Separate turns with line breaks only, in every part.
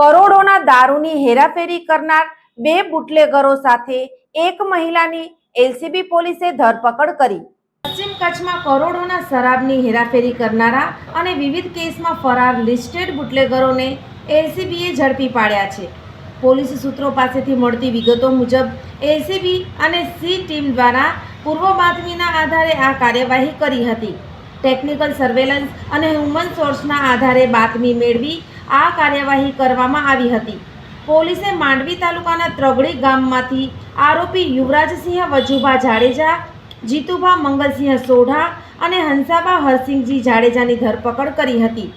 કરોડોના દારૂની હેરાફેરી કરનાર બે બુટલેગરો સાથે એક મહિલાની એલસીબી પોલીસે ધરપકડ કરી. પશ્ચિમ કચ્છમાં કરોડોના શરાબની હેરાફેરી કરનારા અને વિવિધ કેસમાં ફરાર લિસ્ટેડ બુટલેગરોને એલસીબીએ ઝડપી પાડ્યા છે. પોલીસ સૂત્રો પાસેથી મળતી વિગતો મુજબ, એલસીબી અને સી ટીમ દ્વારા પૂર્વ બાતમીના આધારે આ કાર્યવાહી કરી હતી. ટેકનિકલ સર્વેલન્સ અને હ્યુમન સોર્સના આધારે બાતમી મેળવી આ કાર્યવાહી કરવામાં આવી હતી. પોલીસે માંડવી તાલુકાના ત્રગડી ગામમાંથી આરોપી યુવરાજસિંહ વજુભા જાડેજા, જીતુભા મંગલસિંહ સોઢા અને હંસાબા હરસિંહજી જાડેજાની ધરપકડ કરી હતી.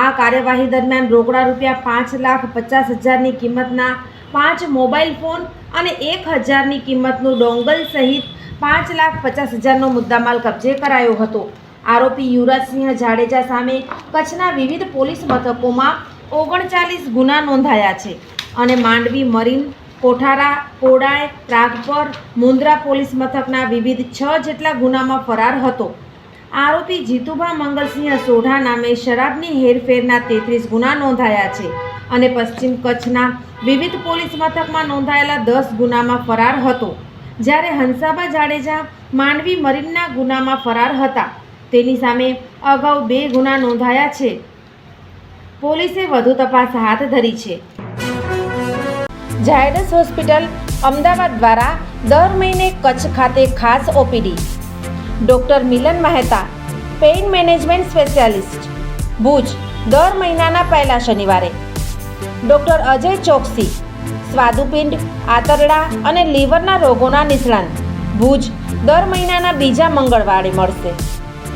આ કાર્યવાહી દરમિયાન રોકડા રૂપિયા પાંચ લાખ પચાસ હજારની કિંમતના પાંચ મોબાઈલ ફોન અને એક હજારની કિંમતનું ડોંગલ સહિત પાંચ લાખ પચાસ હજારનો મુદ્દામાલ કબજે કરાયો હતો. આરોપી યુવરાજસિંહ જાડેજા સામે કચ્છના વિવિધ પોલીસ મથકોમાં ઓગણચાલીસ ગુના નોંધાયા છે અને માંડવી, મરીન, કોઠારા, કોડાય રાગપર મુન્દ્રા પોલીસ મથકના વિવિધ છ જેટલા ગુનામાં ફરાર હતો. આરોપી જીતુભા મંગલસિંહ સોઢા નામે શરાબની હેરફેરના તેત્રીસ ગુના નોંધાયા છે અને પશ્ચિમ કચ્છના વિવિધ પોલીસ મથકમાં નોંધાયેલા દસ ગુનામાં ફરાર હતો. જ્યારે હંસાબા જાડેજા માંડવી, મરીનના ગુનામાં ફરાર હતા તેની સામે અગાઉ બે ગુના નોંધાયા છે. પોલીસે વધુ તપાસ હાથ ધરી છે. ઝાયડસ હોસ્પિટલ અમદાવાદ દ્વારા દર મહિને કચ્છ ખાતે ખાસ OPD. Doctor Milan Mehta, pain management specialist. Bhuj, દર મહિનાના પહેલા શનિવારે. ડૉક્ટર અજય ચોકસી, સ્વાદુપિંડ, આંતરડા અને લીવરના રોગોના નિષ્ણાંત. ભુજ, દર મહિનાના બીજા મંગળવારે મળશે.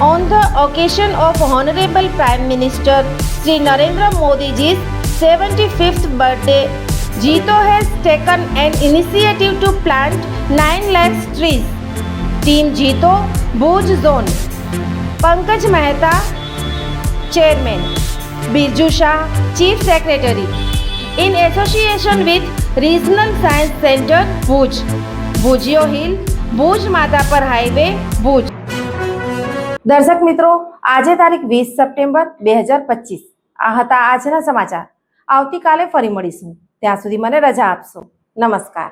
On the occasion of Honorable Prime Minister Sri Narendra Modi's 75th birthday, Jito has taken an initiative to plant 9 lakhs trees. Team Jito, Bhuj Zone. Pankaj Mehta, Chairman. Birju Shah, Chief Secretary. In association with Regional Science Center, Bhuj. Bhujio Hill, Bhuj Madhapar highway Bhuj દર્શક મિત્રો, આજે તારીખ વીસ September બે હજાર પચીસ. આ હતા આજના સમાચાર. આવતીકાલે ફરી મળીશું. ત્યાં સુધી મને રજા આપશો. નમસ્કાર.